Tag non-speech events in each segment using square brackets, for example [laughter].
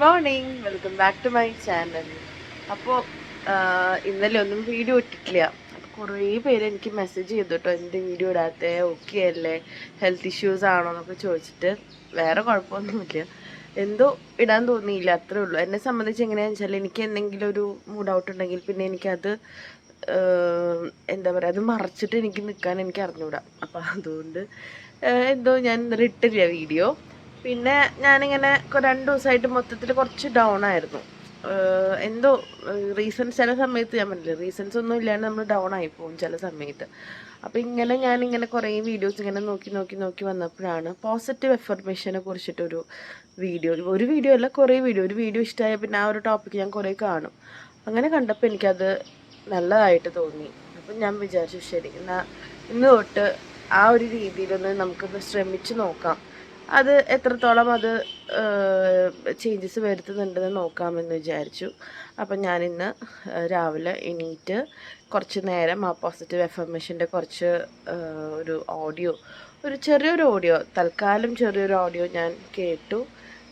Morning welcome back to my channel അപ്പോൾ ഇന്നലെ ഒന്നും വീഡിയോ ഇട്ടിട്ടില്ല. കുറേ പേര് എനിക്ക് മെസ്സേജ് ചെയ്തു കേട്ടോ എന്റെ വീഡിയോ ഇടാത്ത? ഓക്കെ അല്ലേ? ഹെൽത്ത് ഇഷ്യൂസ് ആണോ? എന്നൊക്കെ ചോദിച്ചിട്ട് വേറെ കുഴപ്പമൊന്നുമില്ല. എന്തോ ഇടാൻ തോന്നിയില്ല അത്രേ ഉള്ളൂ. എന്നെ സംബന്ധിച്ച് എങ്ങനെയാണെന്ന് വെച്ചാൽ എനിക്ക് എന്തെങ്കിലും ഒരു മൂഡ് ഔട്ട് ഉണ്ടെങ്കിൽ പിന്നെ എനിക്കത് എന്താ പറയുക അത് മറച്ചിട്ട് എനിക്ക് നിൽക്കാൻ എനിക്ക് അറിഞ്ഞുകൂടാ അപ്പോൾ അതുകൊണ്ട് എന്തോ ഞാൻ ഇന്നലെ ഇട്ടില്ല വീഡിയോ പിന്നെ ഞാനിങ്ങനെ രണ്ട് ദിവസമായിട്ട് മൊത്തത്തിൽ കുറച്ച് ഡൗൺ ആയിരുന്നു. എന്തോ റീസൺസ് ചില സമയത്ത് ഞാൻ പറഞ്ഞില്ല റീസൺസ് ഒന്നും ഇല്ലാണ്ട് നമ്മൾ ഡൗൺ ആയി പോകും ചില സമയത്ത്. അപ്പോൾ ഇങ്ങനെ ഞാനിങ്ങനെ കുറേ വീഡിയോസ് ഇങ്ങനെ നോക്കി നോക്കി നോക്കി വന്നപ്പോഴാണ് പോസിറ്റീവ് എഫർമേഷനെ കുറിച്ചിട്ടൊരു വീഡിയോ ഒരു വീഡിയോ അല്ല കുറേ വീഡിയോ ഒരു വീഡിയോ ഇഷ്ടമായ പിന്നെ ആ ഒരു ടോപ്പിക്ക് ഞാൻ കുറേ കാണും. അങ്ങനെ കണ്ടപ്പോൾ എനിക്കത് നല്ലതായിട്ട് തോന്നി. അപ്പം ഞാൻ വിചാരിച്ചു ശരി എന്നാൽ ഇന്ന് തൊട്ട് ആ ഒരു രീതിയിലൊന്ന് നമുക്കൊന്ന് ശ്രമിച്ചു നോക്കാം. അത് എത്രത്തോളം അത് ചേഞ്ചസ് വരുത്തുന്നുണ്ടെന്ന് നോക്കാമെന്ന് വിചാരിച്ചു. അപ്പം ഞാനിന്ന് രാവിലെ എണീറ്റ് കുറച്ച് നേരം ആ പോസിറ്റീവ് എഫർമേഷന്റെ കുറച്ച് ഒരു ഓഡിയോ ഒരു ചെറിയൊരു ഓഡിയോ തൽക്കാലം ചെറിയൊരു ഓഡിയോ ഞാൻ കേട്ടു.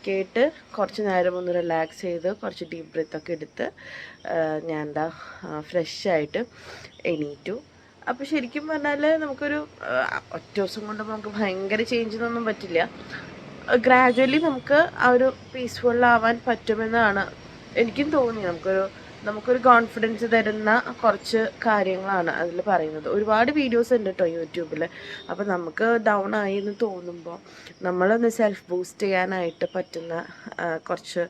കേട്ട് കുറച്ച് നേരം ഒന്ന് റിലാക്സ് ചെയ്ത് കുറച്ച് ഡീപ്പ് ബ്രീത്തൊക്കെ എടുത്ത് ഞാൻ എന്താ ഫ്രഷ് ആയിട്ട് എണീറ്റു. അപ്പോൾ ശരിക്കും പറഞ്ഞാൽ നമുക്കൊരു ഒറ്റ ദിവസം കൊണ്ട് നമുക്ക് ഭയങ്കര ചേഞ്ച് ഒന്നും പറ്റില്ല. ഗ്രാജുവലി നമുക്ക് ആ ഒരു പീസ്ഫുള്ളാവാൻ പറ്റുമെന്നാണ് എനിക്കും തോന്നി നമുക്കൊരു നമുക്കൊരു കോൺഫിഡൻസ് തരുന്ന കുറച്ച് കാര്യങ്ങളാണ് അതിൽ പറയുന്നത്. ഒരുപാട് വീഡിയോസ് ഉണ്ട് കേട്ടോ യൂട്യൂബിൽ അപ്പോൾ നമുക്ക് ഡൗൺ ആയി എന്ന് തോന്നുമ്പോൾ നമ്മളൊന്ന് സെൽഫ് ബൂസ്റ്റ് ചെയ്യാനായിട്ട് പറ്റുന്ന കുറച്ച്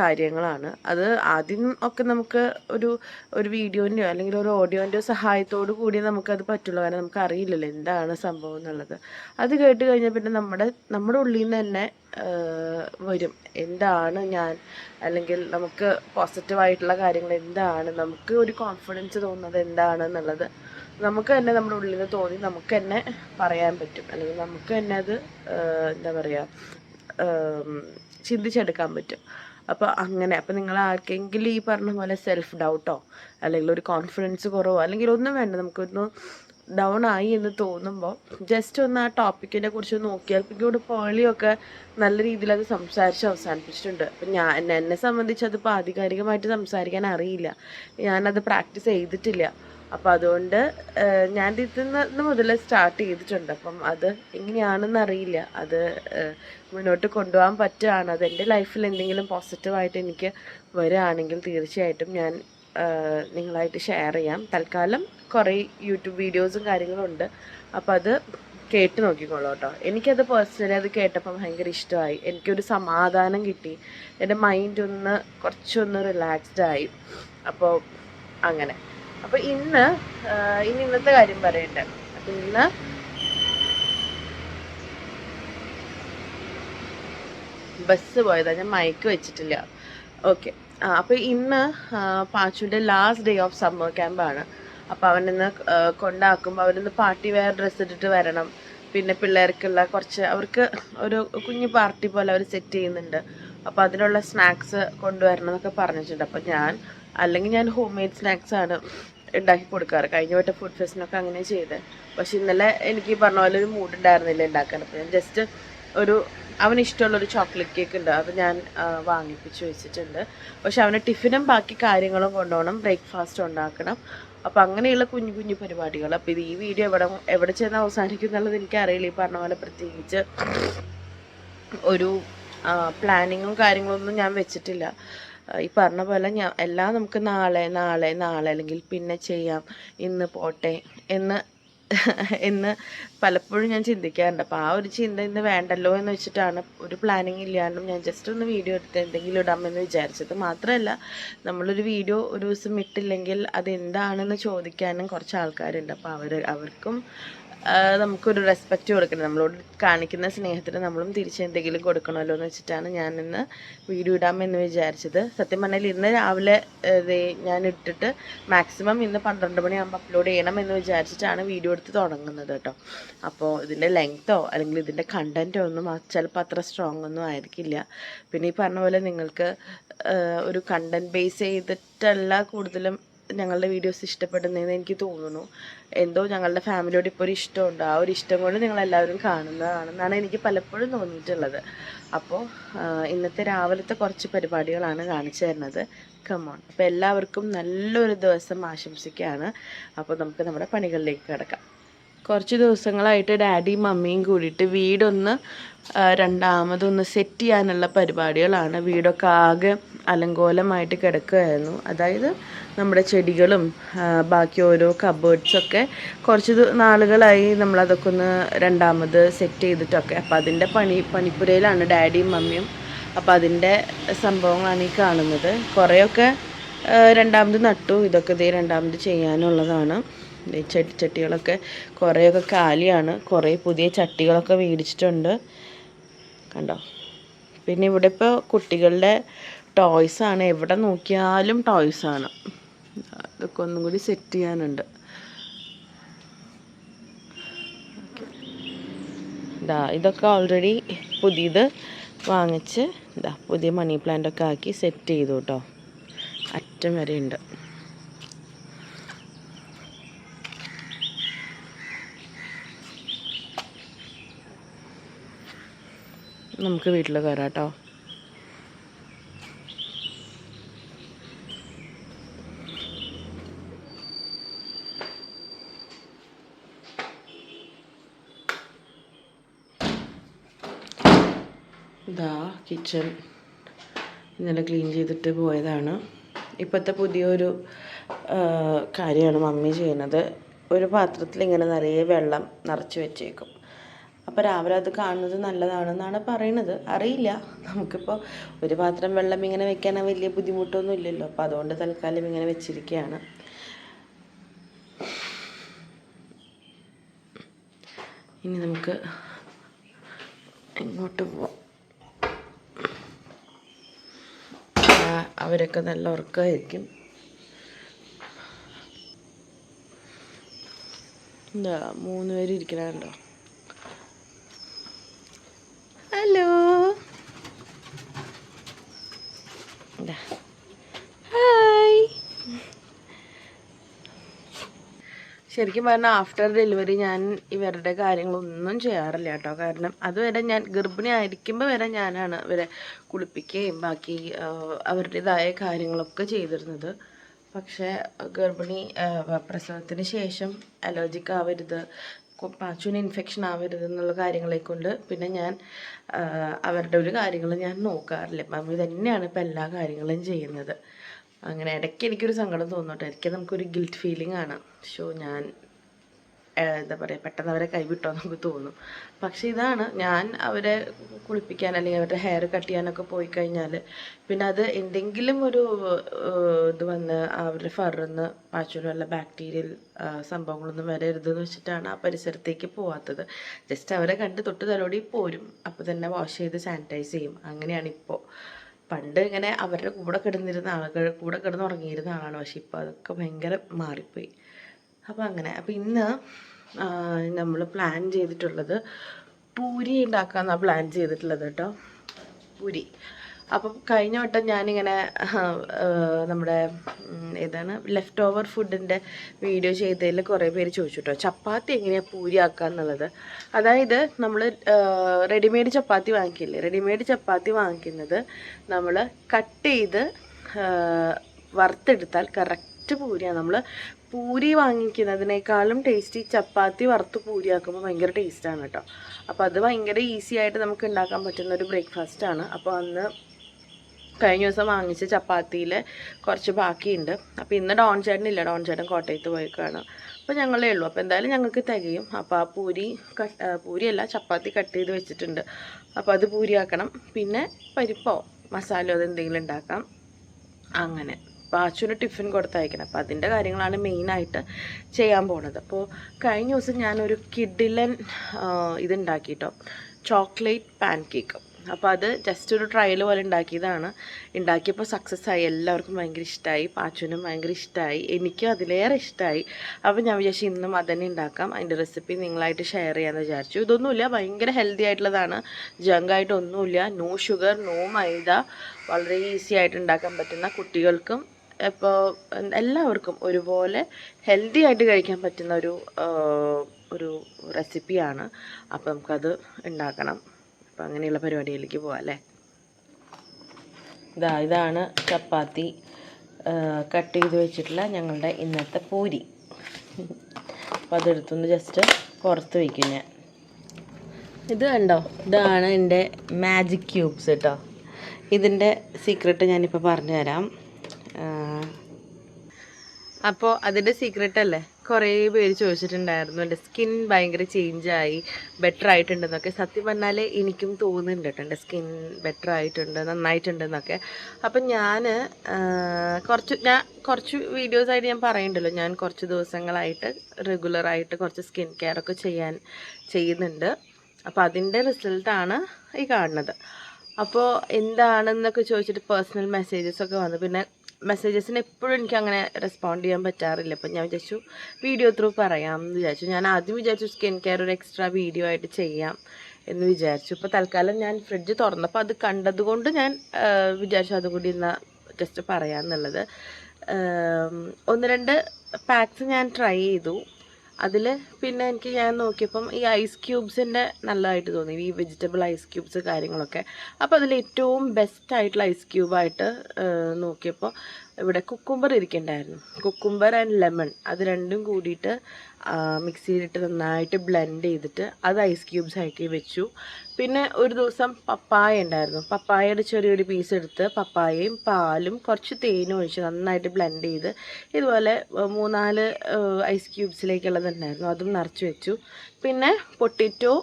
കാര്യങ്ങളാണ്. അത് ആദ്യം ഒക്കെ നമുക്ക് ഒരു ഒരു വീഡിയോന്റെയോ അല്ലെങ്കിൽ ഒരു ഓഡിയോന്റെയോ സഹായത്തോടു കൂടി നമുക്കത് പറ്റുള്ളൂ. കാരണം നമുക്ക് അറിയില്ലല്ലോ എന്താണ് സംഭവം എന്നുള്ളത്. അത് കേട്ട് കഴിഞ്ഞാൽ പിന്നെ നമ്മുടെ നമ്മുടെ ഉള്ളിൽ നിന്ന് തന്നെ വരും. എന്താണ് ഞാൻ അല്ലെങ്കിൽ നമുക്ക് പോസിറ്റീവായിട്ടുള്ള കാര്യങ്ങൾ എന്താണ്? നമുക്ക് ഒരു കോൺഫിഡൻസ് തോന്നുന്നത് എന്താണ് എന്നുള്ളത് നമുക്ക് തന്നെ നമ്മുടെ ഉള്ളിൽ നിന്ന് തോന്നി നമുക്ക് തന്നെ പറയാൻ പറ്റും. അല്ലെങ്കിൽ നമുക്ക് തന്നെ അത് എന്താ പറയുക ചിന്തിച്ചെടുക്കാൻ പറ്റും. അപ്പോൾ അങ്ങനെ അപ്പോൾ നിങ്ങൾ ആർക്കെങ്കിലും ഈ പറഞ്ഞ പോലെ സെൽഫ് ഡൗട്ടോ അല്ലെങ്കിൽ ഒരു കോൺഫിഡൻസ് കുറവോ അല്ലെങ്കിൽ ഒന്നും വേണ്ട നമുക്കൊന്ന് ഡൗൺ ആയി എന്ന് തോന്നുമ്പോൾ ജസ്റ്റ് ഒന്ന് ആ ടോപ്പിക്കിനെ കുറിച്ച് നോക്കിയാൽ പിന്നെ ഇവിടെ പേളിയൊക്കെ നല്ല രീതിയിൽ അത് സംസാരിച്ച് അവസാനിപ്പിച്ചിട്ടുണ്ട്. അപ്പം ഞാൻ എന്നെ- സംബന്ധിച്ച് അതിപ്പോൾ ആധികാരികമായിട്ട് സംസാരിക്കാൻ അറിയില്ല. ഞാനത് പ്രാക്ടീസ് ചെയ്തിട്ടില്ല. അപ്പം അതുകൊണ്ട് ഞാൻ ഇതിന്ന് മുതൽ സ്റ്റാർട്ട് ചെയ്തിട്ടുണ്ട്. അപ്പം അത് എങ്ങനെയാണെന്ന് അറിയില്ല. അത് മുന്നോട്ട് കൊണ്ടുപോകാൻ പറ്റുകയാണ് അത് എന്റെ ലൈഫിൽ എന്തെങ്കിലും പോസിറ്റീവായിട്ട് എനിക്ക് വരികയാണെങ്കിൽ തീർച്ചയായിട്ടും ഞാൻ നിങ്ങളായിട്ട് ഷെയർ ചെയ്യാം. തൽക്കാലം കുറേ യൂട്യൂബ് വീഡിയോസും കാര്യങ്ങളും ഉണ്ട്. അപ്പോൾ അത് കേട്ട് നോക്കിക്കോളൂ കേട്ടോ. എനിക്കത് പേഴ്സണലി അത് കേട്ടപ്പോൾ ഭയങ്കര ഇഷ്ടമായി. എനിക്കൊരു സമാധാനം കിട്ടി. എന്റെ മൈൻഡ് ഒന്ന് കുറച്ചൊന്ന് റിലാക്സ്ഡ് ആയി. അപ്പോൾ അങ്ങനെ. അപ്പോൾ ഇന്ന് ഇനി ഇന്നത്തെ കാര്യം പറയട്ടെ. അപ്പോൾ ഇന്ന് ബസ് പോയതാ. ഞാൻ മയക്ക് വെച്ചിട്ടില്ല. ഓക്കെ ആ അപ്പോൾ ഇന്ന് പാച്ചുവിന്റെ ലാസ്റ്റ് ഡേ ഓഫ് സമ്മർ ക്യാമ്പാണ് അപ്പോൾ അവനിന്ന് കൊണ്ടാക്കുമ്പോൾ അവനിന്ന് പാർട്ടി വെയർ ഡ്രസ്സ് ഇട്ടിട്ട് വരണം. പിന്നെ പിള്ളേർക്കുള്ള കുറച്ച് അവർക്ക് ഒരു കുഞ്ഞു പാർട്ടി പോലെ അവർ സെറ്റ് ചെയ്യുന്നുണ്ട്. അപ്പോൾ അതിനുള്ള സ്നാക്സ് കൊണ്ടുവരണം എന്നൊക്കെ പറഞ്ഞിട്ടുണ്ട്. അപ്പോൾ ഞാൻ അല്ലെങ്കിൽ ഞാൻ ഹോം മെയ്ഡ് സ്നാക്സ് ആണ് ഉണ്ടാക്കി കൊടുക്കാറ്. കഴിഞ്ഞ വട്ടം ഫുഡ് ഫെസ്റ്റിനൊക്കെ അങ്ങനെ ചെയ്തത് പക്ഷെ ഇന്നലെ എനിക്ക് പറഞ്ഞ പോലെ ഒരു മൂഡ് ഉണ്ടായിരുന്നില്ല ഉണ്ടാക്കാൻ. അപ്പോൾ ഞാൻ ജസ്റ്റ് ഒരു അവന് ഇഷ്ടമുള്ളൊരു ചോക്ലേറ്റ് കേക്ക് ഉണ്ട്. അത് ഞാൻ വാങ്ങിപ്പിച്ച് വെച്ചിട്ടുണ്ട്. പക്ഷെ അവന് ടിഫിനും ബാക്കി കാര്യങ്ങളും കൊണ്ടുപോകണം. ബ്രേക്ക്ഫാസ്റ്റ് ഉണ്ടാക്കണം. അപ്പോൾ അങ്ങനെയുള്ള കുഞ്ഞു കുഞ്ഞു പരിപാടികൾ. അപ്പോൾ ഇത് ഈ വീഡിയോ എവിടെ എവിടെ ചെന്ന് അവസാനിക്കും എന്നുള്ളത് എനിക്കറിയില്ല. ഈ പറഞ്ഞ പോലെ പ്രത്യേകിച്ച് ഒരു പ്ലാനിങ്ങും കാര്യങ്ങളൊന്നും ഞാൻ വെച്ചിട്ടില്ല. ഈ പറഞ്ഞ പോലെ ഞാൻ എല്ലാം നമുക്ക് നാളെ നാളെ നാളെ അല്ലെങ്കിൽ പിന്നെ ചെയ്യാം ഇന്ന് പോട്ടെ എന്ന് എന്ന് പലപ്പോഴും ഞാൻ ചിന്തിക്കാറുണ്ട്. അപ്പോൾ ആ ഒരു ചിന്ത ഇന്ന് വേണ്ടല്ലോ എന്ന് വെച്ചിട്ടാണ് ഒരു പ്ലാനിങ് ഇല്ലാണ്ടും ഞാൻ ജസ്റ്റ് ഒന്ന് വീഡിയോ എടുത്ത് എന്തെങ്കിലും ഇടാമെന്ന് വിചാരിച്ചത്. മാത്രമല്ല നമ്മളൊരു വീഡിയോ ഒരു ദിവസം ഇട്ടില്ലെങ്കിൽ അത് എന്താണെന്ന് ചോദിക്കാനും കുറച്ച് ആൾക്കാരുണ്ട്. അപ്പോൾ അവർ അവർക്കും നമുക്കൊരു റെസ്പെക്റ്റ് കൊടുക്കണം. നമ്മളോട് കാണിക്കുന്ന സ്നേഹത്തിന് നമ്മളും തിരിച്ച് എന്തെങ്കിലും കൊടുക്കണമല്ലോ എന്ന് വെച്ചിട്ടാണ് ഞാൻ ഇന്ന് വീഡിയോ ഇടാമെന്ന് വിചാരിച്ചത്. സത്യം പറഞ്ഞാൽ ഇന്ന് രാവിലെ ഞാൻ ഇട്ടിട്ട് മാക്സിമം ഇന്ന് പന്ത്രണ്ട് മണിയാകുമ്പോൾ അപ്ലോഡ് ചെയ്യണം എന്ന് വിചാരിച്ചിട്ടാണ് വീഡിയോ എടുത്ത് തുടങ്ങുന്നത് കേട്ടോ. അപ്പോൾ ഇതിന്റെ ലെങ്ത്തോ അല്ലെങ്കിൽ ഇതിന്റെ കണ്ടന്റോ ഒന്നും ചിലപ്പോൾ അത്ര സ്ട്രോങ് ഒന്നും ആയിരിക്കില്ല. പിന്നെ ഈ പറഞ്ഞ പോലെ നിങ്ങൾക്ക് ഒരു കണ്ടന്റ് ബേസ് ചെയ്തിട്ടല്ല കൂടുതലും ഞങ്ങളുടെ വീഡിയോസ് ഇഷ്ടപ്പെടുന്നതെന്ന് എനിക്ക് തോന്നുന്നു. എന്തോ ഞങ്ങളുടെ ഫാമിലിയോട് ഇപ്പോൾ ഒരു ഇഷ്ടമുണ്ട്. ആ ഒരു ഇഷ്ടം കൊണ്ട് നിങ്ങളെല്ലാവരും കാണുന്നതാണെന്നാണ് എനിക്ക് പലപ്പോഴും തോന്നിയിട്ടുള്ളത്. അപ്പോൾ ഇന്നത്തെ രാവിലത്തെ കുറച്ച് പരിപാടികളാണ് കാണിച്ചു തരുന്നത്. കമോൺ അപ്പോൾ എല്ലാവർക്കും നല്ലൊരു ദിവസം ആശംസിക്കുകയാണ്. അപ്പോൾ നമുക്ക് നമ്മുടെ പണികളിലേക്ക് കിടക്കാം. കുറച്ച് ദിവസങ്ങളായിട്ട് ഡാഡിയും മമ്മിയും കൂടിയിട്ട് വീടൊന്ന് രണ്ടാമതൊന്ന് സെറ്റ് ചെയ്യാനുള്ള പരിപാടികളാണ്. വീടൊക്കെ ആകെ അലങ്കോലമായിട്ട് കിടക്കുകയായിരുന്നു. അതായത് നമ്മുടെ ചെടികളും ബാക്കി ഓരോ കബേർഡ്സൊക്കെ കുറച്ച് നാളുകളായി നമ്മളതൊക്കെ ഒന്ന് രണ്ടാമത് സെറ്റ് ചെയ്തിട്ടൊക്കെ. അപ്പം അതിന്റെ പണി പണിപ്പുരയിലാണ് ഡാഡിയും മമ്മിയും അപ്പം അതിന്റെ സംഭവങ്ങളാണ് ഈ കാണുന്നത്. കുറേയൊക്കെ രണ്ടാമത് നട്ടു. ഇതൊക്കെ ഇതേ രണ്ടാമത് ചെയ്യാനുള്ളതാണ്. ചെടി ചട്ടികളൊക്കെ കുറേയൊക്കെ കാലിയാണ്. കുറേ പുതിയ ചട്ടികളൊക്കെ മേടിച്ചിട്ടുണ്ട്. കണ്ടോ? പിന്നെ ഇവിടെ ഇപ്പോൾ കുട്ടികളുടെ ടോയ്സാണ് എവിടെ നോക്കിയാലും ടോയ്സാണ് അതൊക്കെ ഒന്നും കൂടി സെറ്റ് ചെയ്യാനുണ്ട്. ഇതാ ഇതൊക്കെ ഓൾറെഡി പുതിയത് വാങ്ങിച്ച് ഇതാ പുതിയ മണി പ്ലാന്റ് ഒക്കെ ആക്കി സെറ്റ് ചെയ്തു കേട്ടോ അറ്റം വരെ ഉണ്ട്. നമുക്ക് വീട്ടിൽ കയറാം കേട്ടോ ഇതാ കിച്ചൺ ഇന്നലെ ക്ലീൻ ചെയ്തിട്ട് പോയതാണ്. ഇപ്പോഴത്തെ പുതിയൊരു കാര്യമാണ് മമ്മി ചെയ്യുന്നത്. ഒരു പാത്രത്തിൽ ഇങ്ങനെ നിറയെ വെള്ളം നിറച്ച് വെച്ചേക്കും. അപ്പോൾ രാവിലെ അത് കാണുന്നത് നല്ലതാണെന്നാണ് പറയണത്. അറിയില്ല. നമുക്കിപ്പോൾ ഒരു പാത്രം വെള്ളം ഇങ്ങനെ വെക്കാൻ വലിയ ബുദ്ധിമുട്ടൊന്നും ഇല്ലല്ലോ. അപ്പോൾ അതുകൊണ്ട് തൽക്കാലം ഇങ്ങനെ വെച്ചിരിക്കുകയാണ് ഇനി നമുക്ക് ഇങ്ങോട്ട് പോവാം ആ, അവരൊക്കെ നല്ല ഉറക്കമായിരിക്കും എന്താ മൂന്ന് പേര് ഇരിക്കണുണ്ടോ ഹലോ ഇതാ. ഹായ് ശരിക്കും പറഞ്ഞാൽ ആഫ്റ്റർ ഡെലിവറി ഞാൻ ഇവരുടെ കാര്യങ്ങളൊന്നും ചെയ്യാറില്ല കേട്ടോ. കാരണം അതുവരെ ഞാൻ ഗർഭിണി ആയിരിക്കുമ്പോൾ വരെ ഞാനാണ് ഇവരെ കുളിപ്പിക്കുകയും ബാക്കി അവരുടേതായ കാര്യങ്ങളൊക്കെ ചെയ്തിരുന്നത്. പക്ഷേ ഗർഭിണി പ്രസവത്തിന് ശേഷം അലർജിക്ക് ആവരുത് പാച്ചുവിന് ഇൻഫെക്ഷൻ ആവരുത് എന്നുള്ള കാര്യങ്ങളെ കൊണ്ട് പിന്നെ ഞാൻ അവരുടെ ഒരു കാര്യങ്ങൾ ഞാൻ നോക്കാറില്ല. മമ്മി തന്നെയാണ് ഇപ്പം എല്ലാ കാര്യങ്ങളും ചെയ്യുന്നത്. അങ്ങനെ ഇടയ്ക്ക് എനിക്കൊരു സങ്കടം തോന്നട്ടെ ഇടയ്ക്ക് നമുക്കൊരു ഗിൽറ്റ് ഫീലിംഗ് ആണ്. ഷോ ഞാൻ എന്താ പറയുക പെട്ടെന്ന് അവരെ കൈവിട്ടോ നമുക്ക് തോന്നും. പക്ഷേ ഇതാണ്. ഞാൻ അവരെ കുളിപ്പിക്കാൻ അല്ലെങ്കിൽ അവരുടെ ഹെയർ കട്ട് ചെയ്യാനൊക്കെ പോയി കഴിഞ്ഞാൽ പിന്നെ അത് എന്തെങ്കിലും ഒരു ഇത് വന്ന് അവരുടെ ഫറിന്ന് പാച്ചുള്ള ബാക്ടീരിയൽ സംഭവങ്ങളൊന്നും വരരുതെന്ന് വെച്ചിട്ടാണ് ആ പരിസരത്തേക്ക് പോവാത്തത്. ജസ്റ്റ് അവരെ കണ്ട് തൊട്ട് തലോടി പോരും. അപ്പോൾ തന്നെ വാഷ് ചെയ്ത് സാനിറ്റൈസ് ചെയ്യും. അങ്ങനെയാണ് ഇപ്പോൾ പണ്ട് ഇങ്ങനെ അവരുടെ കൂടെ കിടന്നിരുന്ന ആളുകൾ കൂടെ കിടന്ന് ഉറങ്ങിയിരുന്ന ആളാണ്. പക്ഷെ ഇപ്പോൾ അതൊക്കെ ഭയങ്കര മാറിപ്പോയി. അപ്പോൾ അങ്ങനെ. അപ്പോൾ ഇന്ന് നമ്മൾ പ്ലാൻ ചെയ്തിട്ടുള്ളത് പൂരി ഉണ്ടാക്കാമെന്നാണ് പ്ലാൻ ചെയ്തിട്ടുള്ളത് കേട്ടോ. പൂരി. അപ്പം കഴിഞ്ഞ വട്ടം ഞാനിങ്ങനെ നമ്മുടെ ഏതാണ് ലെഫ്റ്റ് ഓവർ ഫുഡിന്റെ വീഡിയോ ചെയ്തതിൽ കുറേ പേര് ചോദിച്ചു ചപ്പാത്തി എങ്ങനെയാണ് പൂരി ആക്കുക എന്നുള്ളത്? അതായത് നമ്മൾ റെഡിമെയ്ഡ് ചപ്പാത്തി വാങ്ങിക്കില്ലേ? റെഡിമെയ്ഡ് ചപ്പാത്തി വാങ്ങിക്കുന്നത് നമ്മൾ കട്ട് ചെയ്ത് വറുത്തെടുത്താൽ കറക്റ്റ് പൂരിയാണ് നമ്മൾ പൂരി വാങ്ങിക്കുന്നതിനേക്കാളും ടേസ്റ്റി ചപ്പാത്തി വറുത്ത് പൂരിയാക്കുമ്പോൾ ഭയങ്കര ടേസ്റ്റാണ് കേട്ടോ അപ്പോൾ അത് ഭയങ്കര ഈസി ആയിട്ട് നമുക്ക് ഉണ്ടാക്കാൻ പറ്റുന്ന ഒരു ബ്രേക്ക്ഫാസ്റ്റാണ് അപ്പോൾ അന്ന് കഴിഞ്ഞ ദിവസം വാങ്ങിച്ച ചപ്പാത്തിയിൽ കുറച്ച് ബാക്കിയുണ്ട്. അപ്പോൾ ഇന്ന് ഡോൺ ചേട്ടൻ ഇല്ല ഡോൺ ചേട്ടൻ കോട്ടയത്ത് പോയേക്കാണ്. അപ്പോൾ ഞങ്ങളേ ഉള്ളൂ. അപ്പോൾ എന്തായാലും ഞങ്ങൾക്ക് തികയും. അപ്പോൾ ആ പൂരി പൂരിയല്ല ചപ്പാത്തി കട്ട് ചെയ്ത് വെച്ചിട്ടുണ്ട്. അപ്പോൾ അത് പൂരിയാക്കണം. പിന്നെ പരിപ്പോ മസാലയോ അതെന്തെങ്കിലും ഉണ്ടാക്കാം. അങ്ങനെ. പാച്ചുവിന് ടിഫിൻ കൊടുത്തയക്കണം. അപ്പോൾ അതിന്റെ കാര്യങ്ങളാണ് മെയിനായിട്ട് ചെയ്യാൻ പോണത്. അപ്പോൾ കഴിഞ്ഞ ദിവസം ഞാനൊരു കിഡിലൻ ഇതുണ്ടാക്കിയിട്ടോ ചോക്ലേറ്റ് പാൻ കേക്ക്. അപ്പോൾ അത് ജസ്റ്റ് ഒരു ട്രയൽ പോലെ ഉണ്ടാക്കിയതാണ്. ഉണ്ടാക്കിയപ്പോൾ സക്സസ് ആയി. എല്ലാവർക്കും ഭയങ്കര ഇഷ്ടമായി പാച്ചുവിനും ഭയങ്കര ഇഷ്ടമായി എനിക്കും അതിലേറെ ഇഷ്ടമായി അപ്പോൾ ഞാൻ വിചാരിച്ചു ഇന്നും അതന്നെ ഉണ്ടാക്കാം. അതിന്റെ റെസിപ്പി നിങ്ങളായിട്ട് ഷെയർ ചെയ്യാമെന്ന് വിചാരിച്ചു. ഇതൊന്നുമില്ല. ഭയങ്കര ഹെൽത്തി ആയിട്ടുള്ളതാണ്. ജങ്ക് ജങ്കായിട്ടൊന്നുമില്ല നോ ഷുഗർ നോ മൈദ. വളരെ ഈസി ആയിട്ട് ഉണ്ടാക്കാൻ പറ്റുന്ന കുട്ടികൾക്കും ഇപ്പോൾ എല്ലാവർക്കും ഒരുപോലെ ഹെൽത്തി ആയിട്ട് കഴിക്കാൻ പറ്റുന്ന ഒരു ഒരു റെസിപ്പിയാണ് അപ്പോൾ നമുക്കത് ഉണ്ടാക്കണം. അപ്പോൾ അങ്ങനെയുള്ള പരിപാടിയിലേക്ക് പോവാം അല്ലേ? ഇതാ ഇതാണ് ചപ്പാത്തി കട്ട് ചെയ്ത് വെച്ചിട്ടുള്ള ഞങ്ങളുടെ ഇന്നത്തെ പൂരി. അപ്പോൾ അതെടുത്തൊന്ന് ജസ്റ്റ് പുറത്ത് വയ്ക്കും ഞാൻ. ഇത് കണ്ടോ? ഇതാണ് എന്റെ മാജിക് ക്യൂബ്സ് കേട്ടോ ഇതിന്റെ സീക്രട്ട് ഞാനിപ്പോൾ പറഞ്ഞുതരാം. അപ്പോൾ അതിന്റെ സീക്രട്ട് അല്ലേ? കുറേ പേര് ചോദിച്ചിട്ടുണ്ടായിരുന്നു. എന്റെ സ്കിൻ ഭയങ്കര ആയി ബെറ്റർ ആയിട്ടുണ്ടെന്നൊക്കെ. സത്യം പറഞ്ഞാൽ എനിക്കും തോന്നുന്നുണ്ട് കേട്ടോ എന്റെ സ്കിൻ ബെറ്റർ ആയിട്ടുണ്ട് നന്നായിട്ടുണ്ടെന്നൊക്കെ. അപ്പം ഞാൻ കുറച്ച് ഞാൻ കുറച്ച് വീഡിയോസായിട്ട് ഞാൻ പറയുന്നുണ്ടല്ലോ ഞാൻ കുറച്ച് ദിവസങ്ങളായിട്ട് റെഗുലറായിട്ട് കുറച്ച് സ്കിൻ കെയർ ഒക്കെ ചെയ്യാൻ ചെയ്യുന്നുണ്ട്. അപ്പോൾ അതിന്റെ റിസൾട്ടാണ് ഈ കാണുന്നത്. അപ്പോൾ എന്താണെന്നൊക്കെ ചോദിച്ചിട്ട് പേഴ്സണൽ മെസ്സേജസ് ഒക്കെ വന്നു. പിന്നെ മെസ്സേജസിന് എപ്പോഴും എനിക്ക് അങ്ങനെ റെസ്പോണ്ട് ചെയ്യാൻ പറ്റാറില്ല. അപ്പം ഞാൻ വിചാരിച്ചു വീഡിയോ ത്രൂ പറയാം എന്ന് വിചാരിച്ചു. ഞാൻ ആദ്യം വിചാരിച്ചു സ്കിൻ കെയർ ഒരു എക്സ്ട്രാ വീഡിയോ ആയിട്ട് ചെയ്യാം എന്ന് വിചാരിച്ചു. ഇപ്പോൾ തൽക്കാലം ഞാൻ ഫ്രിഡ്ജ് തുറന്നപ്പോൾ അത് കണ്ടതുകൊണ്ട് ഞാൻ വിചാരിച്ചു അതും കൂടി ഇന്ന് ജസ്റ്റ് പറയാമെന്നുള്ളത്. ഒന്ന് രണ്ട് പാക്സ് ഞാൻ ട്രൈ ചെയ്തു. അതിൽ പിന്നെ എനിക്ക് ഞാൻ നോക്കിയപ്പം ഈ ഐസ് ക്യൂബ്സിന്റെ നല്ലതായിട്ട് തോന്നി. ഈ വെജിറ്റബിൾ ഐസ് ക്യൂബ്സ് കാര്യങ്ങളൊക്കെ. അപ്പോൾ അതിൽ ഏറ്റവും ബെസ്റ്റ് ആയിട്ടുള്ള ഐസ് ക്യൂബായിട്ട് നോക്കിയപ്പോൾ ഇവിടെ കുക്കുംബർ ഇരിക്കണ്ടായിരുന്നു. കുക്കുംബർ ആൻഡ് ലെമൺ അത് രണ്ടും കൂടിയിട്ട് മിക്സിയിലിട്ട് നന്നായിട്ട് ബ്ലെൻഡ് ചെയ്തിട്ട് അത് ഐസ് ക്യൂബ്സ് ആക്കി വെച്ചു. പിന്നെ ഒരു ദിവസം പപ്പായ ഉണ്ടായിരുന്നു. പപ്പായയുടെ ചെറിയൊരു പീസ് എടുത്ത് പപ്പായയും പാലും കുറച്ച് തേനും ഒഴിച്ച് നന്നായിട്ട് ബ്ലെൻഡ് ചെയ്ത് ഇതുപോലെ മൂന്നാൽ ഐസ് ക്യൂബ്സിലേക്കുള്ളതുണ്ടായിരുന്നു അതും നിറച്ച് വെച്ചു. പിന്നെ പൊട്ടിറ്റോ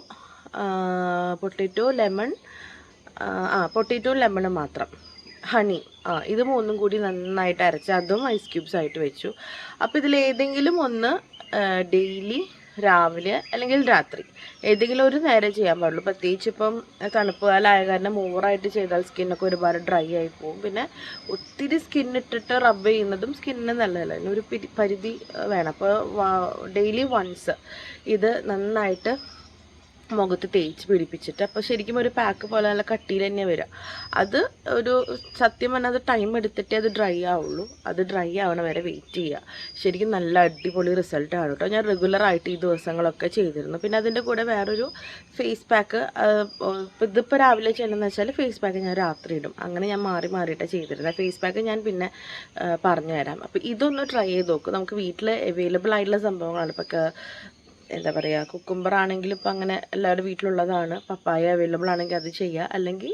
പൊട്ടിറ്റോ ലെമൺ ആ പൊട്ടിറ്റോ ലെമൺ മാത്രം. ഹണി ആ ഇത് മൂന്നും കൂടി നന്നായിട്ട് അരച്ച് അതും ഐസ് ക്യൂബ്സ് ആയിട്ട് വെച്ചു. അപ്പോൾ ഇതിൽ ഏതെങ്കിലും ഒന്ന് ഡെയിലി രാവിലെ അല്ലെങ്കിൽ രാത്രി ഏതെങ്കിലും ഒരു നേരം ചെയ്യാൻ പാടുള്ളൂ. പ്രത്യേകിച്ച് ഇപ്പം തണുപ്പ് കാലമായ കാരണം ഓവറായിട്ട് ചെയ്താൽ സ്കിന്നൊക്കെ ഒരുപാട് ഡ്രൈ ആയി പോകും പിന്നെ ഒത്തിരി സ്കിൻ ഇട്ടിട്ട് റബ്ബ് ചെയ്യുന്നതും സ്കിന്നിന് നല്ലതല്ല. അതിനൊരു പിരി- പരിധി വേണം. അപ്പോൾ ഡെയിലി വൺസ് ഇത് നന്നായിട്ട് മുഖത്ത് തേച്ച് പിടിപ്പിച്ചിട്ട്. അപ്പോൾ ശരിക്കും ഒരു പാക്ക് പോലെ നല്ല കട്ടിയിൽ തന്നെ വരിക. അത് ഒരു സത്യം പറഞ്ഞാൽ അത് ടൈം എടുത്തിട്ടേ അത് ഡ്രൈ ആവുള്ളൂ. അത് ഡ്രൈ ആവണ വരെ വെയിറ്റ് ചെയ്യുക. ശരിക്കും നല്ല അടിപൊളി റിസൾട്ടാണ് കേട്ടോ. ഞാൻ റെഗുലറായിട്ട് ഈ ദിവസങ്ങളൊക്കെ ചെയ്തിരുന്നു. പിന്നെ അതിന്റെ കൂടെ വേറൊരു ഫേസ് പാക്ക് ഇതിപ്പോൾ രാവിലെ ചെയ്യണമെന്ന് വെച്ചാൽ ഫേസ് പാക്ക് ഞാൻ രാത്രി ഇടും. അങ്ങനെ ഞാൻ മാറി മാറിയിട്ടാണ് ചെയ്തിരുന്നത് ഫേസ് പാക്ക് ഞാൻ പിന്നെ പറഞ്ഞു പറഞ്ഞുതരാം. അപ്പോൾ ഇതൊന്ന് ട്രൈ ചെയ്ത് നോക്കും. നമുക്ക് വീട്ടിൽ അവൈലബിൾ ആയിട്ടുള്ള സംഭവങ്ങളാണ്. ഇപ്പോൾ എന്താ പറയുക കുക്കുംബർ ആണെങ്കിൽ ഇപ്പം അങ്ങനെ എല്ലാവരുടെ വീട്ടിലുള്ളതാണ്. പപ്പായ അവൈലബിൾ ആണെങ്കിൽ അത് ചെയ്യുക അല്ലെങ്കിൽ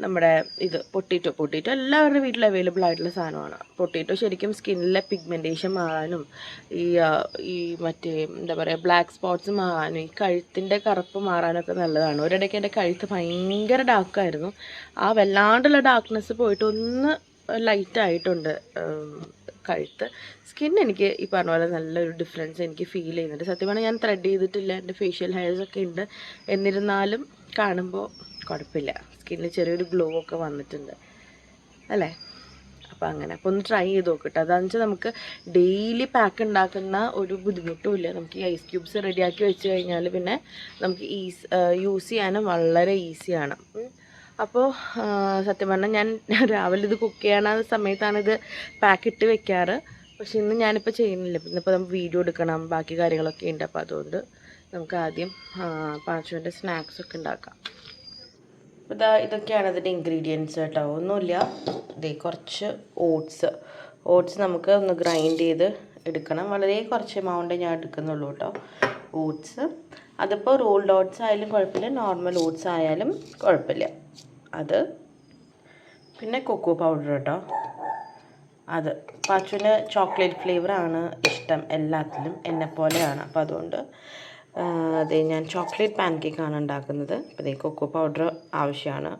നമ്മുടെ ഇത് പൊട്ടിറ്റോ പൊട്ടിറ്റോ എല്ലാവരുടെ വീട്ടിലും അവൈലബിൾ ആയിട്ടുള്ള സാധനമാണ്. പൊട്ടിറ്റോ ശരിക്കും സ്കിന്നിലെ പിഗ്മെന്റേഷൻ മാറാനും ഈ ഈ മറ്റേ എന്താ പറയുക ബ്ലാക്ക് സ്പോട്ട്സ് മാറാനും ഈ കഴുത്തിന്റെ കറുപ്പ് മാറാനൊക്കെ നല്ലതാണ്. ഒരിടയ്ക്ക് എന്റെ കഴുത്ത് ഭയങ്കര ഡാർക്കായിരുന്നു ആ വല്ലാണ്ടുള്ള ഡാർക്ക്നെസ് പോയിട്ട് ഒന്ന് ലൈറ്റ് ആയിട്ടുണ്ട്. ഉം, കഴുത്ത്. സ്കിൻ എനിക്ക് ഈ പറഞ്ഞ പോലെ നല്ലൊരു ഡിഫറൻസ് എനിക്ക് ഫീൽ ചെയ്യുന്നുണ്ട്. സത്യം പറഞ്ഞാൽ ഞാൻ ത്രെഡ് ചെയ്തിട്ടില്ല. എന്റെ ഫേഷ്യൽ ഹെയർസ് ഒക്കെ ഉണ്ട്. എന്നിരുന്നാലും കാണുമ്പോൾ കുഴപ്പമില്ല സ്കിന്നിൽ ചെറിയൊരു ഗ്ലോ ഒക്കെ വന്നിട്ടുണ്ട്. അല്ലേ? അപ്പോൾ അങ്ങനെ. അപ്പോൾ ഒന്ന് ട്രൈ ചെയ്ത് നോക്കട്ടെ അതാണെന്ന് വെച്ചാൽ നമുക്ക് ഡെയിലി പാക്ക് ഉണ്ടാക്കുന്ന ഒരു ബുദ്ധിമുട്ടും ഇല്ല. നമുക്ക് ഈ ഐസ് ക്യൂബ്സ് റെഡിയാക്കി വെച്ച് കഴിഞ്ഞാൽ പിന്നെ നമുക്ക് ഈസ് യൂസ് ചെയ്യാനും വളരെ ഈസിയാണ് അപ്പോൾ സത്യം പറഞ്ഞാൽ ഞാൻ [laughs] രാവിലെ ഇത് കുക്ക് ചെയ്യണ സമയത്താണ് ഇത് പാക്കിട്ട് വെക്കാറ്. പക്ഷെ ഇന്ന് ഞാനിപ്പോൾ ചെയ്യുന്നില്ല. ഇന്നിപ്പോൾ നമുക്ക് വീഡിയോ എടുക്കണം. ബാക്കി കാര്യങ്ങളൊക്കെ ഉണ്ട്. അപ്പോൾ അതുകൊണ്ട് നമുക്ക് ആദ്യം പാച്ചുവിന്റെ സ്നാക്സ് ഒക്കെ ഉണ്ടാക്കാം. ഇതാ ഇതൊക്കെയാണ് ഇതിന്റെ ഇൻഗ്രീഡിയൻസ് കേട്ടോ. ഒന്നുമില്ല. ഇതേ കുറച്ച് ഓട്സ് ഓട്സ് നമുക്ക് ഒന്ന് ഗ്രൈൻഡ് ചെയ്ത് എടുക്കണം. വളരെ കുറച്ച് എമൗണ്ട് ഞാൻ എടുക്കുന്നുള്ളൂ കേട്ടോ. ഓട്സ് അതിപ്പോൾ റോൾഡ് ഓട്സ് ആയാലും കുഴപ്പമില്ല. നോർമൽ ഓട്സ് ആയാലും കുഴപ്പമില്ല. അത്. പിന്നെ കൊക്കോ പൗഡർ കേട്ടോ. അത്. പാച്ചുവിന് ചോക്ലേറ്റ് ഫ്ലേവറാണ് ഇഷ്ടം എല്ലാത്തിലും എന്നെ പോലെയാണ്. അപ്പോൾ അതുകൊണ്ട് അതെ ഞാൻ ചോക്ലേറ്റ് പാൻ കേക്കാണ് ഉണ്ടാക്കുന്നത്. അപ്പോൾ ഇതേ കൊക്കോ പൗഡർ ആവശ്യമാണ്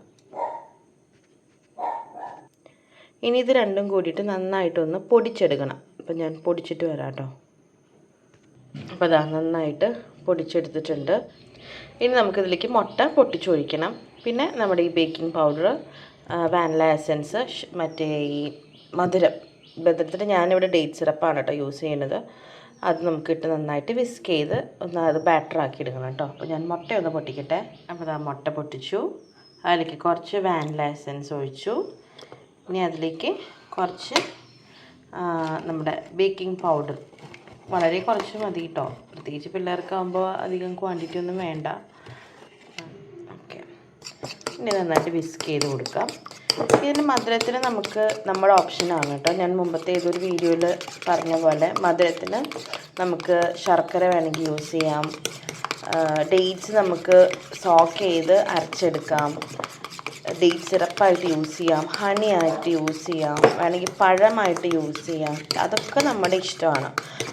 ഇനി ഇത് രണ്ടും കൂടിയിട്ട് നന്നായിട്ടൊന്ന് പൊടിച്ചെടുക്കണം. അപ്പം ഞാൻ പൊടിച്ചിട്ട് വരാം കേട്ടോ. അപ്പോൾ അതാ നന്നായിട്ട് പൊടിച്ചെടുത്തിട്ടുണ്ട്. ഇനി നമുക്കിതിലേക്ക് മുട്ട പൊട്ടിച്ചൊഴിക്കണം. പിന്നെ നമ്മുടെ ഈ ബേക്കിംഗ് പൗഡർ വാനില എസൻസ് മറ്റേ ഈ മധുരം. ബന്ധത്തിന് ഞാനിവിടെ ഡേറ്റ് സിറപ്പാണ് കേട്ടോ യൂസ് ചെയ്യുന്നത്. അത് നമുക്ക് ഇട്ട് നന്നായിട്ട് വിസ്ക് ചെയ്ത് ഒന്ന് അത് ബാറ്റർ ആക്കി എടുക്കണം കേട്ടോ അപ്പോൾ ഞാൻ മുട്ട ഒന്ന് പൊട്ടിക്കട്ടെ. അപ്പോൾ ആ മുട്ട പൊട്ടിച്ചു. അതിലേക്ക് കുറച്ച് വാനില എസൻസ് ഒഴിച്ചു. ഇനി അതിലേക്ക് കുറച്ച് നമ്മുടെ ബേക്കിംഗ് പൗഡർ വളരെ കുറച്ച് മതി കേട്ടോ പ്രത്യേകിച്ച് പിള്ളേർക്കാകുമ്പോൾ അധികം ക്വാണ്ടിറ്റി ഒന്നും വേണ്ട. ഇനി നന്നായിട്ട് വിസ്ക് ചെയ്ത് കൊടുക്കാം. ഇതിന് മധുരത്തിന് നമുക്ക് നമ്മുടെ ഓപ്ഷനാണ് കേട്ടോ. ഞാൻ മുമ്പത്തെ ഏതൊരു വീഡിയോയിൽ പറഞ്ഞ പോലെ മധുരത്തിന് നമുക്ക് ശർക്കര വേണമെങ്കിൽ യൂസ് ചെയ്യാം. ഡേറ്റ്സ് നമുക്ക് സോക്ക് ചെയ്ത് അരച്ചെടുക്കാം. ഡേറ്റ് സിറപ്പായിട്ട് യൂസ് ചെയ്യാം. ഹണി ആയിട്ട് യൂസ് ചെയ്യാം. വേണമെങ്കിൽ പഴമായിട്ട് യൂസ് ചെയ്യാം. അതൊക്കെ നമ്മുടെ ഇഷ്ടമാണ്.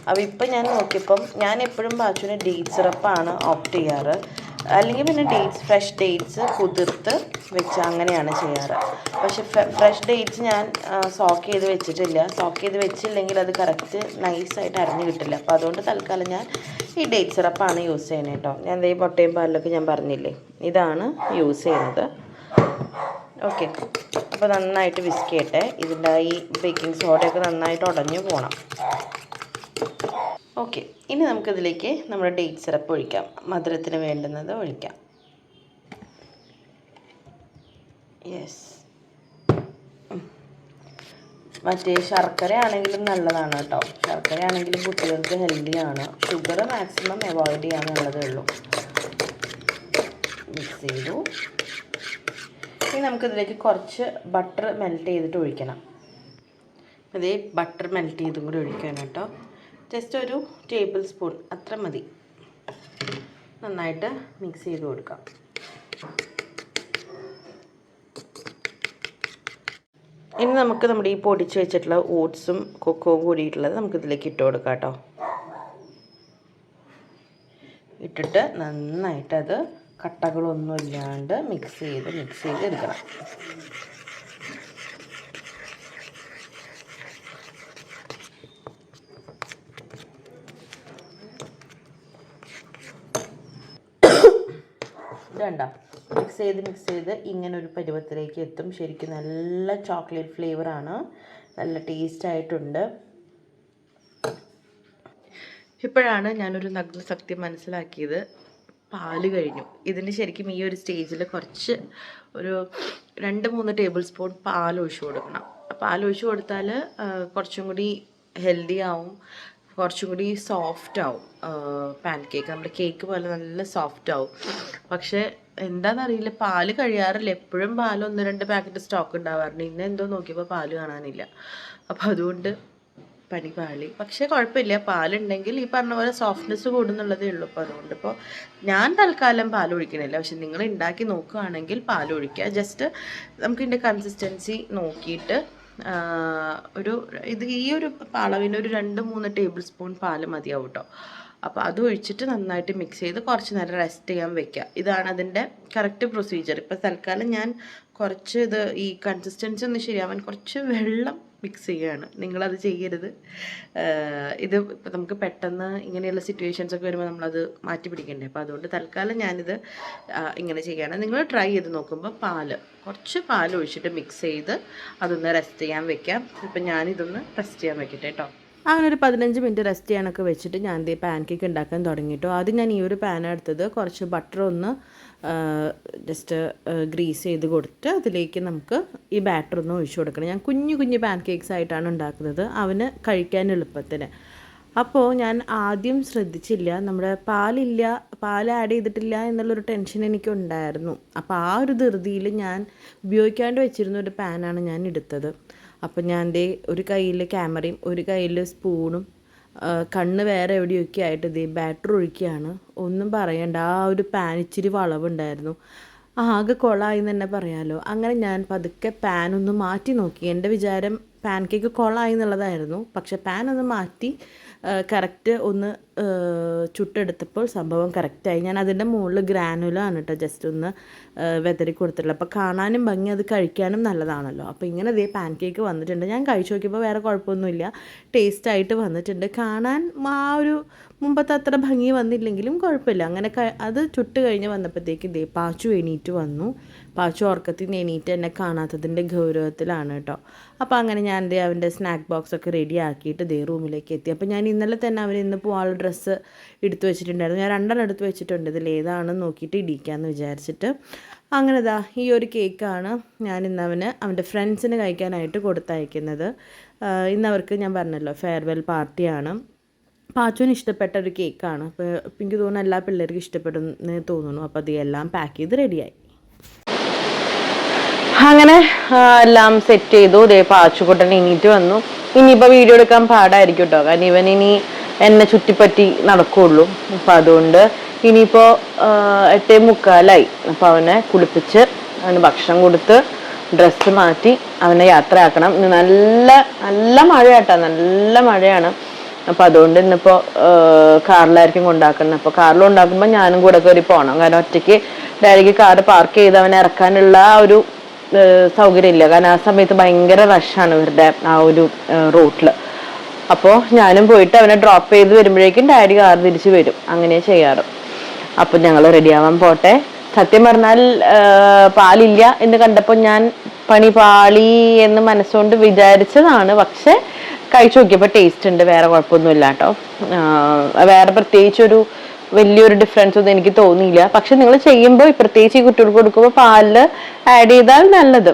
അപ്പോൾ ഇപ്പം ഞാൻ നോക്കിയപ്പം ഞാൻ എപ്പോഴും ബാച്ചുവിന് ഡേറ്റ് സിറപ്പാണ് ഓപ്റ്റ് ചെയ്യാറ്. അല്ലെങ്കിൽ പിന്നെ ഡേറ്റ്സ് ഫ്രഷ് ഡേറ്റ്സ് കുതിർത്ത് വെച്ച് അങ്ങനെയാണ് ചെയ്യാറ്. പക്ഷെ ഫ്രഷ് ഡേറ്റ്സ് ഞാൻ സോക്ക് ചെയ്ത് വെച്ചിട്ടില്ല. സോക്ക് ചെയ്ത് വെച്ചില്ലെങ്കിൽ അത് കറക്റ്റ് നൈസായിട്ട് അരഞ്ഞു കിട്ടില്ല. അപ്പോൾ അതുകൊണ്ട് തൽക്കാലം ഞാൻ ഈ ഡേറ്റ് സിറപ്പാണ് യൂസ് ചെയ്യുന്നത് കേട്ടോ ഞാൻ ഈ പൊട്ടയും പാലിലൊക്കെ ഞാൻ പറഞ്ഞില്ലേ? ഇതാണ് യൂസ് ചെയ്യുന്നത്. ഓക്കെ അപ്പോൾ നന്നായിട്ട് വിസ്ക് ചെയ്യട്ടെ ഇതിന്റെ ഈ ബേക്കിംഗ് സോഡയൊക്കെ നന്നായിട്ട് ഉടഞ്ഞു പോകണം ഓക്കെ ഇനി നമുക്കിതിലേക്ക് നമ്മുടെ ഡേറ്റ് സിറപ്പ് ഒഴിക്കാം. മധുരത്തിന് വേണ്ടുന്നത് ഒഴിക്കാം. യെസ് മറ്റേ ശർക്കര ആണെങ്കിലും നല്ലതാണ് കേട്ടോ. ശർക്കര ആണെങ്കിലും കുട്ടികൾക്ക് ഹെൽത്തിയാണ് ഷുഗർ മാക്സിമം അവോയ്ഡ് ചെയ്യാന്നുള്ളതേ ഉള്ളൂ. മിക്സ് ചെയ്തു. ഇനി നമുക്കിതിലേക്ക് കുറച്ച് ബട്ടർ മെൽറ്റ് ചെയ്തിട്ട് ഒഴിക്കണം. അതേ ബട്ടർ മെൽറ്റ് ചെയ്തും കൂടി ഒഴിക്കണം കേട്ടോ. ജസ്റ്റ് ഒരു ടേബിൾ സ്പൂൺ. അത്ര മതി. നന്നായിട്ട് മിക്സ് ചെയ്ത് കൊടുക്കാം. ഇനി നമുക്ക് നമ്മുടെ ഈ പൊടിച്ച് വെച്ചിട്ടുള്ള ഓട്സും കൊക്കോവും കൂടിയിട്ടുള്ളത് നമുക്ക് ഇതിലേക്ക് ഇട്ട് കൊടുക്കാം കേട്ടോ. ഇട്ടിട്ട് നന്നായിട്ട് അത് കട്ടകളൊന്നും ഇല്ലാണ്ട് മിക്സ് ചെയ്ത് മിക്സ് ചെയ്ത് എടുക്കണം. ഇതണ്ട മിക്സ് ചെയ്ത് മിക്സ് ചെയ്ത് ഇങ്ങനെ ഒരു പരുവത്തിലേക്ക് എത്തും. ശരിക്കും നല്ല ചോക്ലേറ്റ് ഫ്ലേവറാണ് നല്ല ടേസ്റ്റ് ആയിട്ടുണ്ട്. ഇപ്പോഴാണ് ഞാനൊരു നഗ്ന സത്യം മനസ്സിലാക്കിയത്. പാൽ കഴിഞ്ഞു. ഇതിന് ശരിക്കും ഈ ഒരു സ്റ്റേജിൽ കുറച്ച് ഒരു രണ്ട് മൂന്ന് ടേബിൾ സ്പൂൺ പാൽ ഒഴിച്ചു കൊടുക്കണം. പാൽ ഒഴിച്ചു കൊടുത്താൽ കുറച്ചും കൂടി ഹെൽത്തി ആവും. കുറച്ചും കൂടി സോഫ്റ്റ് ആവും പാൻ കേക്ക് നമ്മുടെ കേക്ക് പോലെ നല്ല സോഫ്റ്റ് ആവും പക്ഷേ എന്താണെന്നറിയില്ല പാൽ കഴിയാറില്ല. എപ്പോഴും പാൽ ഒന്ന് രണ്ട് പാക്കറ്റ് സ്റ്റോക്ക് ഉണ്ടാവാറുണ്ട്. ഇന്ന് എന്തോ നോക്കിയപ്പോൾ പാൽ കാണാനില്ല. അപ്പോൾ അതുകൊണ്ട് പണി പാളി. പക്ഷേ കുഴപ്പമില്ല. പാലുണ്ടെങ്കിൽ ഈ പറഞ്ഞ പോലെ സോഫ്റ്റ്നെസ് കൂടുന്നുള്ളതേ ഉള്ളൂ. അപ്പോൾ അതുകൊണ്ട് ഇപ്പോൾ ഞാൻ തൽക്കാലം പാൽ ഒഴിക്കണില്ല. പക്ഷെ നിങ്ങൾ ഉണ്ടാക്കി നോക്കുകയാണെങ്കിൽ പാൽ ഒഴിക്കുക. ജസ്റ്റ് നമുക്കിതിന്റെ കൺസിസ്റ്റൻസി നോക്കിയിട്ട് ഒരു ഇത് ഈ ഒരു അളവിന് ഒരു രണ്ട് മൂന്ന് ടേബിൾ സ്പൂൺ പാൽ മതിയാവും കേട്ടോ അപ്പോൾ അത് ഒഴിച്ചിട്ട് നന്നായിട്ട് മിക്സ് ചെയ്ത് കുറച്ച് നേരം റെസ്റ്റ് ചെയ്യാൻ വെക്കുക ഇതാണ് അതിന്റെ കറക്റ്റ് പ്രൊസീജിയർ ഇപ്പോൾ തൽക്കാലം ഞാൻ കുറച്ച് ഇത് ഈ കൺസിസ്റ്റൻസി ഒന്ന് ശരിയാവാൻ കുറച്ച് വെള്ളം മിക്സ് ചെയ്യുകയാണ് നിങ്ങളത് ചെയ്യരുത്. ഇത് ഇപ്പം നമുക്ക് പെട്ടെന്ന് ഇങ്ങനെയുള്ള സിറ്റുവേഷൻസ് ഒക്കെ വരുമ്പോൾ നമ്മളത് മാറ്റി പിടിക്കണ്ടേ? അപ്പോൾ അതുകൊണ്ട് തൽക്കാലം ഞാനിത് ഇങ്ങനെ ചെയ്യുകയാണ് നിങ്ങൾ ട്രൈ ചെയ്ത് നോക്കുമ്പോൾ പാൽ കുറച്ച് പാൽ ഒഴിച്ചിട്ട് മിക്സ് ചെയ്ത് അതൊന്ന് റെസ്റ്റ് ചെയ്യാൻ വെക്കാം. ഇപ്പം ഞാനിതൊന്ന് റെസ്റ്റ് ചെയ്യാൻ വെക്കട്ടെ കേട്ടോ അങ്ങനെ ഒരു പതിനഞ്ച് മിനിറ്റ് റെസ്റ്റ് ചെയ്യാനൊക്കെ വെച്ചിട്ട് ഞാൻ ദേ പാൻ കേക്ക് ഉണ്ടാക്കാൻ തുടങ്ങിയിട്ടു ആദ്യം ഞാൻ ഈ ഒരു പാൻ എടുത്തത് കുറച്ച് ബട്ടർ ഒന്ന് ജസ്റ്റ് ഗ്രീസ് ചെയ്ത് കൊടുത്തിട്ട് അതിലേക്ക് നമുക്ക് ഈ ബാറ്റർ ഒന്ന് ഒഴിച്ചു കൊടുക്കണം. ഞാൻ കുഞ്ഞു കുഞ്ഞു പാൻ കേക്ക്സ് ആയിട്ടാണ് ഉണ്ടാക്കുന്നത്. അവന് കഴിക്കാൻ എളുപ്പത്തിന്. അപ്പോൾ ഞാൻ ആദ്യം ശ്രദ്ധിച്ചില്ല. നമ്മുടെ പാലില്ല പാൽ ആഡ് ചെയ്തിട്ടില്ല എന്നുള്ളൊരു ടെൻഷൻ എനിക്കുണ്ടായിരുന്നു. അപ്പോൾ ആ ഒരു ധൃതിയിൽ ഞാൻ ഉപയോഗിക്കാണ്ട് വെച്ചിരുന്ന ഒരു പാനാണ് ഞാൻ എടുത്തത്. അപ്പോൾ ഞാൻ ദേ ഒരു കയ്യിൽ ക്യാമറയും ഒരു കയ്യിൽ സ്പൂണും കണ്ണ് വേറെ എവിടെയൊക്കെ ആയിട്ട് ഇതേ ബാറ്ററി ഒഴിക്കുകയാണ്. ഒന്നും പറയണ്ട. ആ ഒരു പാൻ ഇച്ചിരി വളവുണ്ടായിരുന്നു. ആകെ കൊളായി എന്ന് തന്നെ പറയാമല്ലോ അങ്ങനെ ഞാൻ പതുക്കെ പാൻ ഒന്ന് മാറ്റി നോക്കി. എന്റെ വിചാരം പാൻ കേക്ക് കൊളായി എന്നുള്ളതായിരുന്നു. പക്ഷെ പാൻ ഒന്ന് മാറ്റി കറക്റ്റ് ഒന്ന് ചുട്ടെടുത്തപ്പോൾ സംഭവം കറക്റ്റായി ഞാൻ അതിന്റെ മുകളിൽ ഗ്രാനുലാണ് കേട്ടോ ജസ്റ്റ് ഒന്ന് വെതറി കൊടുത്തിട്ടുള്ളത്. അപ്പോൾ കാണാനും ഭംഗി അത് കഴിക്കാനും നല്ലതാണല്ലോ. അപ്പോൾ ഇങ്ങനെ ഇതേ പാൻ കേക്ക് വന്നിട്ടുണ്ട്. ഞാൻ കഴിച്ചു നോക്കിയപ്പോൾ വേറെ കുഴപ്പമൊന്നുമില്ല. ടേസ്റ്റായിട്ട് വന്നിട്ടുണ്ട്. കാണാൻ ആ ഒരു മുമ്പത്തെ അത്ര ഭംഗി വന്നില്ലെങ്കിലും കുഴപ്പമില്ല. അങ്ങനെ അത് ചുട്ട് കഴിഞ്ഞ് വന്നപ്പോഴത്തേക്ക് ഇതേ പാച്ചു എണീറ്റ് വന്നു. പാച്ചു ഉറക്കത്തിൽ നിന്ന് എണീറ്റ് എന്നെ കാണാത്തതിന്റെ ഗൗരവത്തിലാണ് കേട്ടോ. അപ്പോൾ അങ്ങനെ ഞാൻ ദേ അവന്റെ സ്നാക്ക് ബോക്സ് ഒക്കെ റെഡി ആക്കിയിട്ട് ദേ റൂമിലേക്ക് എത്തി. അപ്പോൾ ഞാൻ ഇന്നലെ തന്നെ അവൻ ഇന്ന് പോകാനുള്ള ഡ്രസ്സ് എടുത്തു വെച്ചിട്ടുണ്ടായിരുന്നു. ഞാൻ രണ്ടെണ്ണം എടുത്ത് വെച്ചിട്ടുണ്ട്. ഇതിൽ ഏതാണെന്ന് നോക്കിയിട്ട് ഇടിക്കാമെന്ന് വിചാരിച്ചിട്ട്. അങ്ങനെ ഇതാ ഈ ഒരു കേക്കാണ് ഞാൻ ഇന്ന് അവന് അവന്റെ ഫ്രണ്ട്സിന് കഴിക്കാനായിട്ട് കൊടുത്തയക്കുന്നത്. ഇന്ന് അവർക്ക് ഞാൻ പറഞ്ഞല്ലോ ഫെയർവെൽ പാർട്ടിയാണ് പാച്ചുവിന് ഇഷ്ടപ്പെട്ട ഒരു കേക്കാണ് അപ്പോൾ എനിക്ക് തോന്നുന്നു എല്ലാ പിള്ളേർക്കും ഇഷ്ടപ്പെടുന്നു തോന്നുന്നു. അപ്പോൾ അത് എല്ലാം പാക്ക് ചെയ്ത് റെഡിയായി അങ്ങനെ എല്ലാം സെറ്റ് ചെയ്തു. ദേ പാച്ചുകുട്ടൻ എണീറ്റ് വന്നു. ഇനിയിപ്പോൾ വീഡിയോ എടുക്കാൻ പാടായിരിക്കും കേട്ടോ കാരണം ഇവൻ ഇനി എന്നെ ചുറ്റിപ്പറ്റി നടക്കുള്ളൂ. അപ്പം അതുകൊണ്ട് ഇനിയിപ്പോൾ എട്ടേ മുക്കാലായി. അപ്പം അവനെ കുളിപ്പിച്ച് അവന് ഭക്ഷണം കൊടുത്ത് ഡ്രസ്സ് മാറ്റി അവനെ യാത്രയാക്കണം. ഇന്ന് നല്ല നല്ല മഴയാട്ടോ. നല്ല മഴയാണ്. അപ്പം അതുകൊണ്ട് ഇന്നിപ്പോൾ കാറിലായിരിക്കും കൊണ്ടാക്കുന്നത്. അപ്പോൾ കാറിൽ ഉണ്ടാക്കുമ്പോൾ ഞാനും കൂടെ കയറി പോകണം കാരണം ഒറ്റയ്ക്ക് ഡയറക്റ്റ് കാർ പാർക്ക് ചെയ്ത് അവനെ ഇറക്കാനുള്ള ഒരു സൗകര്യമില്ല. കാരണം ആ സമയത്ത് ഭയങ്കര റഷാണ് ഇവരുടെ ആ ഒരു റൂട്ടിൽ അപ്പോൾ ഞാനും പോയിട്ട് അവനെ ഡ്രോപ്പ് ചെയ്ത് വരുമ്പോഴേക്കും ഡാഡി കാർ തിരിച്ച് വരും. അങ്ങനെ ചെയ്യാറ്. അപ്പം ഞങ്ങൾ റെഡിയാവാൻ പോട്ടെ. സത്യം പറഞ്ഞാൽ പാലില്ല എന്ന് കണ്ടപ്പോൾ ഞാൻ പണി പാളി എന്ന് മനസ്സുകൊണ്ട് വിചാരിച്ചതാണ്. പക്ഷെ കഴിച്ചു നോക്കിയപ്പോൾ ടേസ്റ്റ് ഉണ്ട്. വേറെ കുഴപ്പമൊന്നുമില്ല കേട്ടോ. വേറെ പ്രത്യേകിച്ചൊരു വലിയൊരു ഡിഫറൻസ് ഒന്നും എനിക്ക് തോന്നിയില്ല. പക്ഷെ നിങ്ങൾ ചെയ്യുമ്പോൾ പ്രത്യേകിച്ച് ഈ കുട്ടികൾക്ക് കൊടുക്കുമ്പോൾ പാലിൽ ആഡ് ചെയ്താൽ നല്ലത്.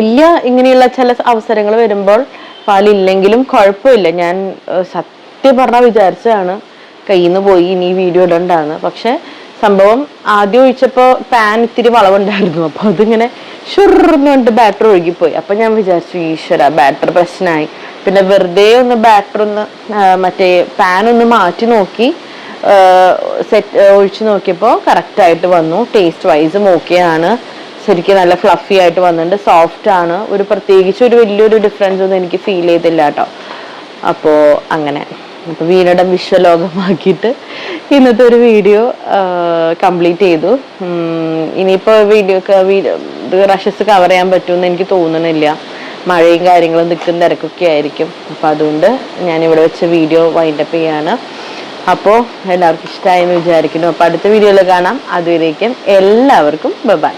ഇല്ല ഇങ്ങനെയുള്ള ചില അവസരങ്ങൾ വരുമ്പോൾ പാലില്ലെങ്കിലും കുഴപ്പമില്ല. ഞാൻ സത്യം പറഞ്ഞാൽ വിചാരിച്ചതാണ് കയ്യിൽ നിന്ന് പോയി ഇനി വീഡിയോ ഇടണ്ടാന്ന്. പക്ഷെ സംഭവം ആദ്യം ഒഴിച്ചപ്പോൾ പാൻ ഇത്തിരി വളവുണ്ടായിരുന്നു. അപ്പോൾ അതിങ്ങനെ ഷുറന്ന് കൊണ്ട് ബാറ്റർ ഒഴുകിപ്പോയി. അപ്പം ഞാൻ വിചാരിച്ചു ഈശ്വര ബാറ്റർ പ്രശ്നമായി പിന്നെ വെറുതെ ഒന്ന് ബാറ്റർ ഒന്ന് മറ്റേ പാൻ ഒന്ന് മാറ്റി നോക്കി. സെറ്റ് ഒഴിച്ചു നോക്കിയപ്പോൾ കറക്റ്റായിട്ട് വന്നു. ടേസ്റ്റ് വൈസും ഓക്കെയാണ് ശരിക്കും നല്ല ഫ്ലഫി ആയിട്ട് വന്നിട്ടുണ്ട്. സോഫ്റ്റ് ആണ്. ഒരു പ്രത്യേകിച്ച് ഒരു വലിയൊരു ഡിഫറൻസ് ഒന്നും എനിക്ക് ഫീൽ ചെയ്തില്ല കേട്ടോ. അപ്പോൾ അങ്ങനെ. അപ്പോൾ വീണയുടെ വിശ്വലോകമാക്കിയിട്ട് ഇന്നത്തെ ഒരു വീഡിയോ കംപ്ലീറ്റ് ചെയ്തു. ഇനിയിപ്പോൾ വീഡിയോ റഷസ് കവർ ചെയ്യാൻ പറ്റുമെന്ന് എനിക്ക് തോന്നണില്ല മഴയും കാര്യങ്ങളും നിൽക്കുന്ന തിരക്കൊക്കെ ആയിരിക്കും. അപ്പോൾ അതുകൊണ്ട് ഞാനിവിടെ വെച്ച് വീഡിയോ വൈൻഡപ്പ് ചെയ്യാണ്. അപ്പോൾ എല്ലാവർക്കും ഇഷ്ടമായി എന്ന് വിചാരിക്കുന്നു. അപ്പോൾ അടുത്ത വീഡിയോയിൽ കാണാം. അതുവരേക്കും എല്ലാവർക്കും ബൈ